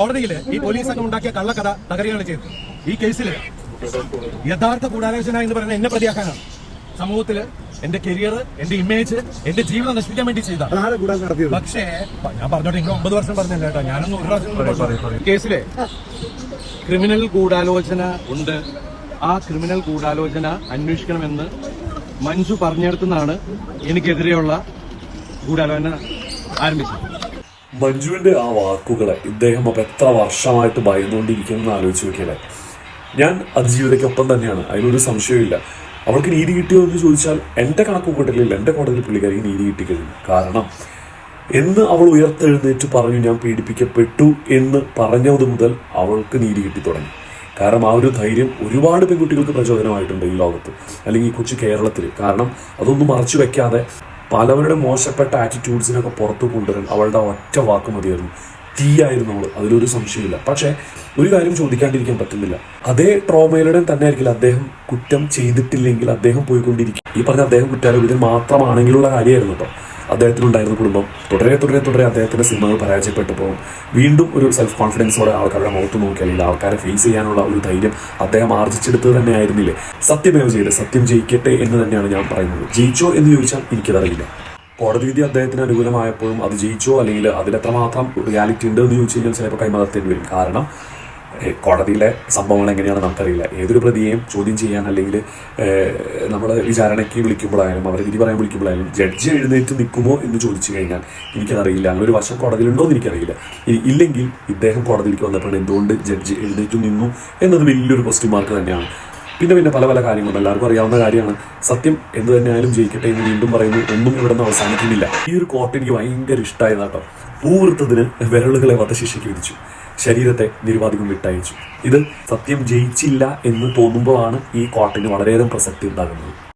കോടതിയിൽ ഈ പോലീസ് സംഘം ഉണ്ടാക്കിയ കള്ളക്കഥ തകരുകയാണ് ചെയ്തത്. ഈ കേസിൽ യഥാർത്ഥ ഗൂഢാലോചന എന്ന് പറയുന്നത് എന്നെ പ്രതിയാക്കാനാണ്. സമൂഹത്തിൽ എന്റെ കരിയർ എന്റെ ഇമേജ് എന്റെ ജീവിതം നശിപ്പിക്കാൻ വേണ്ടി ചെയ്ത. പക്ഷേ ഞാൻ പറഞ്ഞോട്ടെ നിങ്ങൾ ഒമ്പത് വർഷം പറഞ്ഞില്ല കേട്ടോ? ഞാനൊന്നും ഒരു പ്രാവശ്യം കേസിലെ ക്രിമിനൽ ഗൂഢാലോചന ഉണ്ട്. ആ ക്രിമിനൽ ഗൂഢാലോചന അന്വേഷിക്കണമെന്ന് മഞ്ജു പറഞ്ഞെടുത്തുനിന്നാണ് എനിക്കെതിരെയുള്ള ഗൂഢാലോചന ആരംഭിച്ചത്. മഞ്ജുവിന്റെ ആ വാക്കുകളെ ഇദ്ദേഹം അപ്പൊ എത്ര വർഷമായിട്ട് ഭയന്നുകൊണ്ടിരിക്കുന്നു ആലോചിച്ച് നോക്കിയാലേ. ഞാൻ അതിജീവിതയ്ക്കൊപ്പം തന്നെയാണ് അതിനൊരു സംശയമില്ല അവൾക്ക് നീതി കിട്ടിയോ എന്ന് ചോദിച്ചാൽ എന്റെ കണക്ക് കൂട്ടലിൽ എന്റെ കോടതിയിൽ പുള്ളിക്കാരിക്ക് നീതി കിട്ടിക്കഴിഞ്ഞു കാരണം എന്ന് അവൾ ഉയർത്തെഴുന്നേറ്റ് പറഞ്ഞു ഞാൻ പീഡിപ്പിക്കപ്പെട്ടു എന്ന് പറഞ്ഞത് മുതൽ അവൾക്ക് നീതി കിട്ടി തുടങ്ങി. കാരണം ആ ഒരു ധൈര്യം ഒരുപാട് പെൺകുട്ടികൾക്ക് പ്രചോദനമായിട്ടുണ്ട് ഈ ലോകത്ത് അല്ലെങ്കിൽ ഈ കൊച്ചു കേരളത്തിൽ കാരണം അതൊന്നും മറച്ചു വെക്കാതെ പലവരുടെ മോശപ്പെട്ട ആറ്റിറ്റ്യൂഡ്സിനൊക്കെ പുറത്തു കൊണ്ടുവരാൻ അവളുടെ ഒറ്റ വാക്ക് മതിയായിരുന്നു. തീയായിരുന്നു അവൾ അതിലൊരു സംശയമില്ല പക്ഷേ ഒരു കാര്യം ചോദിക്കാണ്ടിരിക്കാൻ പറ്റുന്നില്ല. അതേ ട്രോമയിലൂടെ തന്നെ ആയിരിക്കില്ല അദ്ദേഹം കുറ്റം ചെയ്തിട്ടില്ലെങ്കിൽ അദ്ദേഹം പോയിക്കൊണ്ടിരിക്കും. ഈ പറഞ്ഞ അദ്ദേഹം കുറ്റാരോപിതൻ മാത്രമാണെങ്കിലുള്ള കാര്യമായിരുന്നു കേട്ടോ. അദ്ദേഹത്തിനുണ്ടായിരുന്ന കുടുംബം. തുടരെ തുടരെ തുടരെ അദ്ദേഹത്തിന്റെ സിനിമകൾ പരാജയപ്പെട്ടപ്പോൾ വീണ്ടും ഒരു സെൽഫ് കോൺഫിഡൻസോടെ ആൾക്കാരുടെ മുഖത്ത് നോക്കി അല്ലെങ്കിൽ ആൾക്കാരെ ഫേസ് ചെയ്യാനുള്ള ഒരു ധൈര്യം അദ്ദേഹം ആർജിച്ചെടുത്തത് തന്നെ ആയിരുന്നില്ലേ സത്യമേവ ചെയ്ത് സത്യം ജയിക്കട്ടെ എന്ന് തന്നെയാണ് ഞാൻ പറയുന്നത്. ജയിച്ചോ എന്ന് ചോദിച്ചാൽ എനിക്കതറിയില്ല. കോടതി വിധി അദ്ദേഹത്തിന് അനുകൂലമായപ്പോഴും അത് ജയിച്ചോ അല്ലെങ്കിൽ അതിലെത്രമാത്രം റിയാലിറ്റി ഉണ്ട് എന്ന് ചോദിച്ചു കഴിഞ്ഞാൽ ചിലപ്പോൾ കൈമാറത്തേണ്ടി വരും. കാരണം കോടതിയിലെ സംഭവങ്ങൾ എങ്ങനെയാണ് നമുക്കറിയില്ല. ഏതൊരു പ്രതിയെയും ചോദ്യം ചെയ്യാൻ അല്ലെങ്കിൽ നമ്മൾ വിചാരണയ്ക്ക് വിളിക്കുമ്പോഴായാലും അവരെ വിധി പറയാൻ വിളിക്കുമ്പോഴായാലും ജഡ്ജി എഴുന്നേറ്റ് നിൽക്കുമോ എന്ന് ചോദിച്ചു കഴിഞ്ഞാൽ എനിക്കതറിയില്ല. അങ്ങനെ ഒരു വശം കോടതിയിലുണ്ടോ എന്ന് എനിക്കറിയില്ല. ഇല്ലെങ്കിൽ ഇദ്ദേഹം കോടതിയിലേക്ക് വന്നപ്പോൾ എന്തുകൊണ്ട് ജഡ്ജി എഴുന്നേറ്റ് നിന്നു എന്നത് വലിയൊരു ക്വസ്റ്റ്യൻ മാർക്ക് തന്നെയാണ്. പിന്നെ പിന്നെ പല പല കാര്യങ്ങളും. എല്ലാവർക്കും അറിയാവുന്ന കാര്യമാണ്. സത്യം എന്ത് തന്നെയായാലും ജയിക്കട്ടെ എന്ന് വീണ്ടും പറയുന്നു. ഒന്നും ഇവിടെ നിന്ന് അവസാനിക്കുന്നില്ല. ഈ ഒരു കോട്ട് എനിക്ക് ഭയങ്കര ഇഷ്ടമായതാട്ടോ പൂവൃത്തതിന് വിരളുകളെ വധശിക്ഷയ്ക്ക് വിധിച്ചു. ശരീരത്തെ നിരുപാധികം വിട്ടയച്ചു. ഇത് സത്യം ജയിച്ചില്ല എന്ന് തോന്നുമ്പോഴാണ് ഈ കോട്ടിന് വളരെയധികം പ്രസക്തി ഉണ്ടാകുന്നത്.